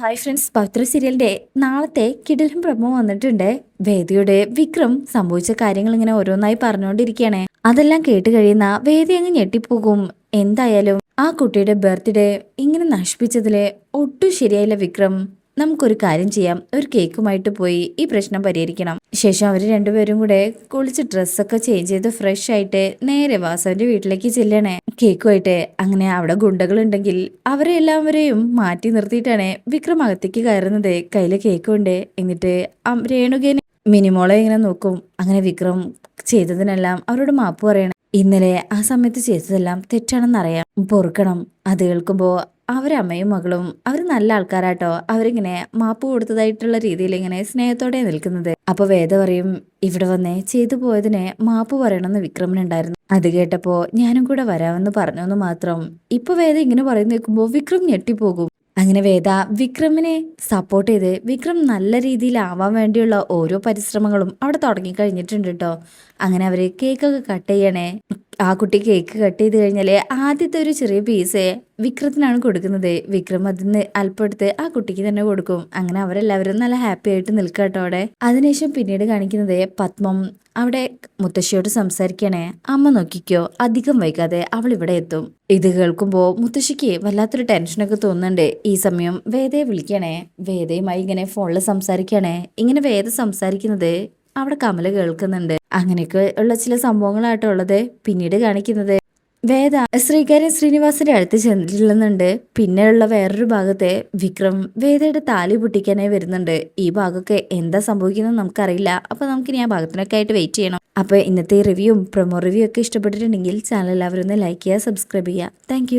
Hi friends പവിത്ര സീരിയലിന്റെ നാളത്തെ കിടലും promo വന്നിട്ടുണ്ട്. വേദിയുടെ വിക്രം സംഭവിച്ച കാര്യങ്ങൾ ഇങ്ങനെ ഓരോന്നായി പറഞ്ഞുകൊണ്ടിരിക്കുകയാണ്. അതെല്ലാം കേട്ട് കഴിയുന്ന വേദി അങ്ങ് ഞെട്ടിപ്പോകും. എന്തായാലും ആ കുട്ടിയുടെ ബർത്ത്ഡേ ഇങ്ങനെ നശിപ്പിച്ചതിൽ ഒട്ടും ശരിയായില്ല വിക്രം. നമുക്കൊരു കാര്യം ചെയ്യാം. ഒരു കേക്കുമായിട്ട് പോയി ഈ പ്രശ്നം പരിഹരിക്കണം. ശേഷം അവർ രണ്ടുപേരും കൂടെ കുളിച്ച് ഡ്രസ്സൊക്കെ ചേഞ്ച് ചെയ്ത് ഫ്രഷ് ആയിട്ട് നേരെ വാസവന്റെ വീട്ടിലേക്ക് ചെല്ലണേ. കേക്കുമായിട്ട് അങ്ങനെ അവിടെ ഗുണ്ടകളുണ്ടെങ്കിൽ അവരെ എല്ലാവരെയും മാറ്റി നിർത്തിയിട്ടാണ് വിക്രം അകത്തേക്ക് കയറുന്നത്. കയ്യിൽ കേക്കുണ്ട് എന്നിട്ട് രേണുകേനെ മിനിമോളെ ഇങ്ങനെ നോക്കും. അങ്ങനെ വിക്രം ചെയ്തതിനെല്ലാം അവരോട് മാപ്പ് പറയണം. ഇന്നലെ ആ സമയത്ത് ചെയ്തതെല്ലാം തെറ്റാണെന്നറിയാം. പൊറുക്കണം. അത് കേൾക്കുമ്പോൾ അവരമ്മയും മകളും അവർ നല്ല ആൾക്കാരാട്ടോ. അവരിങ്ങനെ മാപ്പ് കൊടുത്തതായിട്ടുള്ള രീതിയിൽ ഇങ്ങനെ സ്നേഹത്തോടെ നിൽക്കുന്നത്. അപ്പൊ വേദ പറയും ഇവിടെ വന്നേ ചെയ്തു പോയതിനെ മാപ്പ് പറയണമെന്ന് വിക്രമനുണ്ടായിരുന്നു അത് കേട്ടപ്പോ ഞാനും കൂടെ വരാമെന്ന് പറഞ്ഞു എന്ന് മാത്രം. ഇപ്പൊ വേദ ഇങ്ങനെ പറയുന്ന നിൽക്കുമ്പോ വിക്രം ഞെട്ടിപ്പോകും. അങ്ങനെ വേദ വിക്രമിനെ സപ്പോർട്ട് ചെയ്ത് വിക്രം നല്ല രീതിയിൽ ആവാൻ വേണ്ടിയുള്ള ഓരോ പരിശ്രമങ്ങളും അവിടെ തുടങ്ങി കഴിഞ്ഞിട്ടുണ്ട് കേട്ടോ അങ്ങനെ അവർ കേക്കൊക്കെ കട്ട് ചെയ്യണേ. ആ കുട്ടി കേക്ക് കട്ട് ചെയ്ത് കഴിഞ്ഞാൽ ആദ്യത്തെ ഒരു ചെറിയ പീസ് വിക്രത്തിനാണ് കൊടുക്കുന്നത്. വിക്രം അതിന്ന് അല്പെടുത്ത് ആ കുട്ടിക്ക് തന്നെ കൊടുക്കും. അങ്ങനെ അവരെല്ലാവരും നല്ല ഹാപ്പി ആയിട്ട് നിൽക്കുക കേട്ടോ അവിടെ. അതിനുശേഷം പിന്നീട് കാണിക്കുന്നത് പത്മം. അവിടെ മുത്തശ്ശിയോട് സംസാരിക്കണേ. അമ്മ നോക്കിക്കോ അധികം വൈകാതെ അവൾ ഇവിടെ എത്തും. ഇത് കേൾക്കുമ്പോൾ മുത്തശ്ശിക്ക് വല്ലാത്തൊരു ടെൻഷനൊക്കെ തോന്നുന്നുണ്ട്. ഈ സമയം വേദയെ വിളിക്കണേ. വേദയുമായി ഇങ്ങനെ ഫോണിൽ സംസാരിക്കണേ. ഇങ്ങനെ വേദ സംസാരിക്കുന്നത് അവിടെ കമല കേൾക്കുന്നുണ്ട്. അങ്ങനെയൊക്കെ ഉള്ള ചില സംഭവങ്ങളായിട്ടുള്ളത് പിന്നീട് കാണിക്കുന്നത്. വേദ ശ്രീകാര്യൻ ശ്രീനിവാസിന്റെ അടുത്ത് ചെന്നിട്ടില്ലെന്നുണ്ട് പിന്നെയുള്ള വേറൊരു ഭാഗത്തെ വിക്രം വേദയുടെ താലി പൊട്ടിക്കാനായി വരുന്നുണ്ട്. ഈ ഭാഗമൊക്കെ എന്താ സംഭവിക്കുന്നത് നമുക്കറിയില്ല. അപ്പൊ നമുക്കിനി ആ ഭാഗത്തിനൊക്കെ ആയിട്ട് വെയിറ്റ് ചെയ്യണം. അപ്പൊ ഇന്നത്തെ റിവ്യൂ പ്രൊമോ റിവ്യൂ ഒക്കെ ഇഷ്ടപ്പെട്ടിട്ടുണ്ടെങ്കിൽ ചാനൽ എല്ലാവരും ഒന്ന് ലൈക്ക് ചെയ്യുക സബ്സ്ക്രൈബ് ചെയ്യുക. താങ്ക്